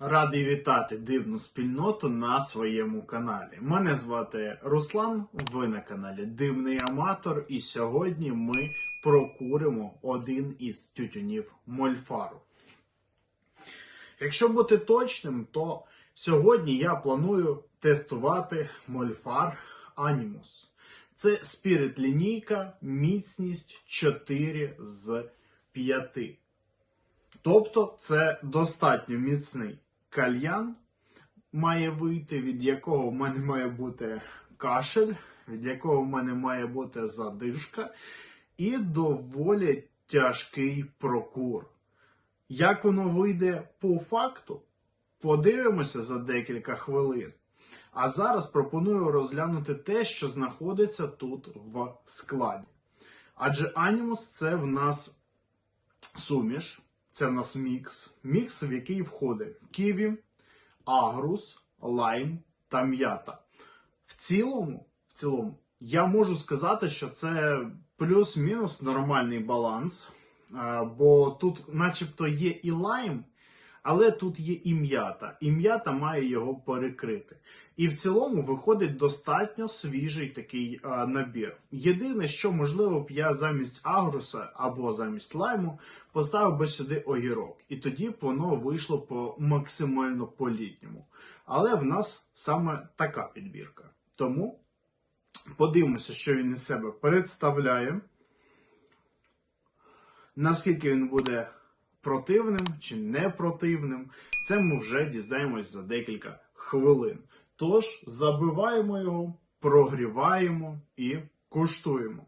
Радий вітати дивну спільноту на своєму каналі. Мене звати Руслан. Ви на каналі Дивний Аматор, і сьогодні ми прокуримо один із тютюнів Мольфару. Якщо бути точним, то сьогодні я планую тестувати Мольфар Animus. Це спірит лінійка, міцність 4 з 5. Тобто це достатньо міцний кальян має вийти, від якого в мене має бути кашель, від якого в мене має бути задишка, і доволі тяжкий прокур. Як воно вийде по факту, подивимося за декілька хвилин. А зараз пропоную розглянути те, що знаходиться тут в складі. Адже анімус це в нас суміш, це в нас мікс, мікс, в який входить ківі, агрус, лайм та м'ята. В цілому, в цілому, я можу сказати, що це плюс-мінус нормальний баланс, бо тут, начебто, є і лайм, але тут є і м'ята, і м'ята має його перекрити. І в цілому виходить достатньо свіжий такий а, набір. Єдине, що можливо б я замість агруса або замість лайму поставив би сюди огірок, і тоді б воно вийшло по максимально по-літньому. Але в нас саме така підбірка. Тому подивимося, що він із себе представляє. Наскільки він буде противним чи не противним, це ми вже дізнаємось за декілька хвилин. Тож забиваємо його, прогріваємо і куштуємо.